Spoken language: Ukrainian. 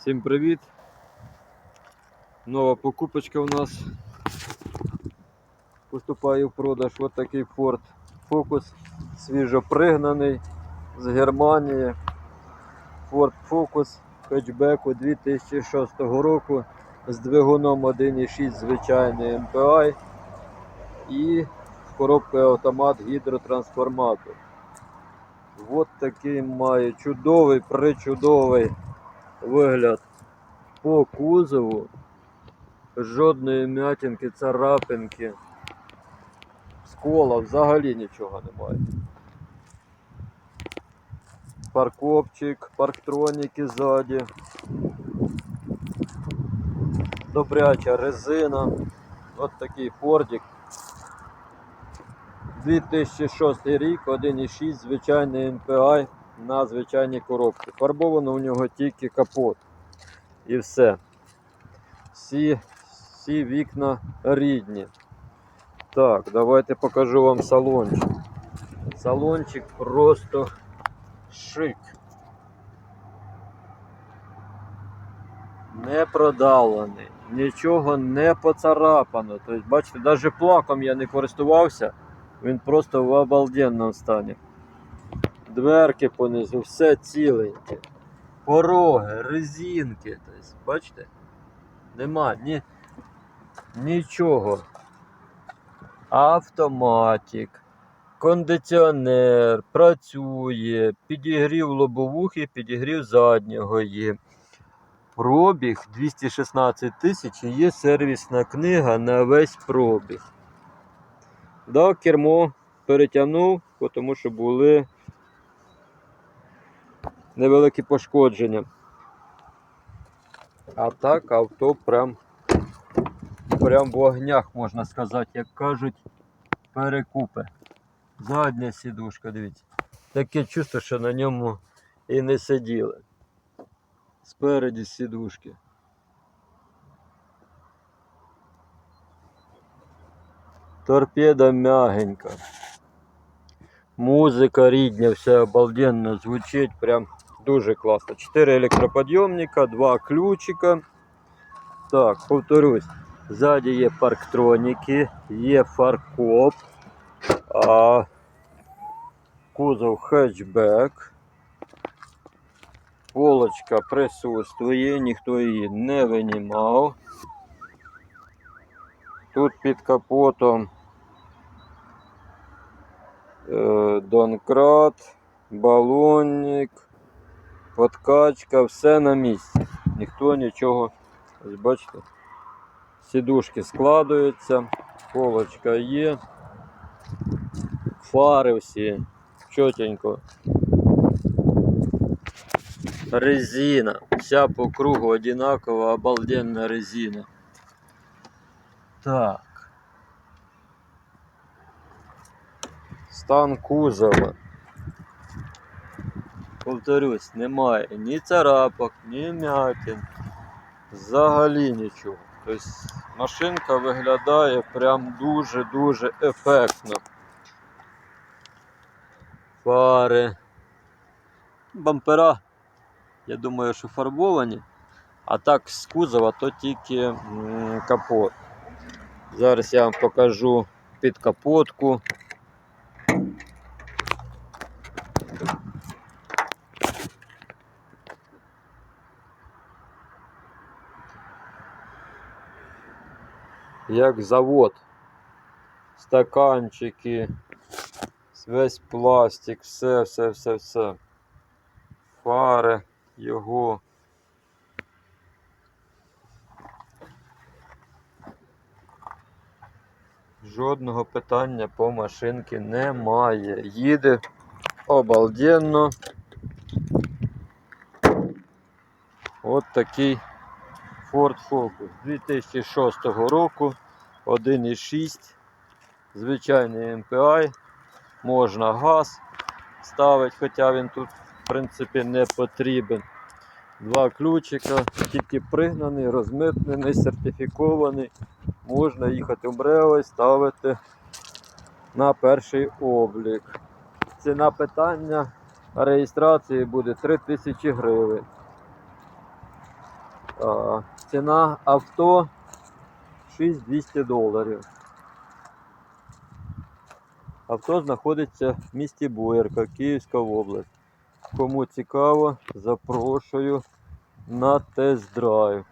Всім привіт! Нова покупочка у нас поступає в продаж. Ось такий Ford Focus свіжопригнаний з Германії. Ford Focus хетчбеку 2006 року з двигуном 1.6 звичайний MPI і коробкою автомат гідротрансформатор. От такий має чудовий, причудовий вигляд по кузову. Жодної м'ятинки, царапинки, скола взагалі нічого немає. Парковчик, парктроніки ззаді. Добряча резина. От такий фордик. 2006 рік, 1.6, звичайний MPI на звичайній коробці. Фарбовано у нього тільки капот. І все. Всі, всі вікна рідні. Так, давайте покажу вам салончик. Салончик просто шик. Не продавлений, нічого не поцарапано. Тобто, бачите, навіть плаком я не користувався. Він просто в обалденному стані. Дверки понизу, все ціленьке. Пороги, резинки. Тобто, бачите? Нема ні, нічого. Автоматик, кондиціонер, працює, підігрів лобовухи, підігрів заднього є. Пробіг 216 тисяч і є сервісна книга на весь пробіг. Да, кермо перетягнув, тому що були невеликі пошкодження. А так авто прям, прям в огнях, можна сказати, як кажуть, перекупи. Задня сідушка, дивіться. Таке чувство, що на ньому і не сиділи. Спереді сідушки. Торпеда мягенька. Музика рідня, все обалденно звучить, прям дуже класно. 4 електроподйомника, 2 ключика. Так, повторюсь, ззаді є парктроніки, є фаркоп, а, кузов хетчбек. Полочка присутствує, ніхто її не винімав. Тут під капотом донкрат, балонник, подкачка, все на місці. Ніхто нічого, ось бачите, сідушки складуються, полочка є, фари всі, чотенько. Резина, вся по кругу одинакова, обалденна резина. Так. Стан кузова. Повторюсь, немає ні царапок, ні м'ятин. Взагалі нічого. Тобто машинка виглядає прям дуже-дуже ефектно. Фари. Бампера, я думаю, що фарбовані. А так з кузова то тільки капот. Зараз я вам покажу під Як завод. Стаканчики, весь пластик, все, все, все, все. Фари його. Жодного питання по машинці немає. Їде обалденно. От такий Ford Focus 2006 року. 1.6. Звичайний MPI. Можна газ ставити, хоча він тут в принципі не потрібен. Два ключика, тільки пригнаний, розмитнений, сертифікований можна їхати в Брео і ставити на перший облік. Ціна питання реєстрації буде 3000 гривень. Ціна авто 6200 доларів. Авто знаходиться в місті Боярка, Київська область. Кому цікаво, запрошую на тест-драйв.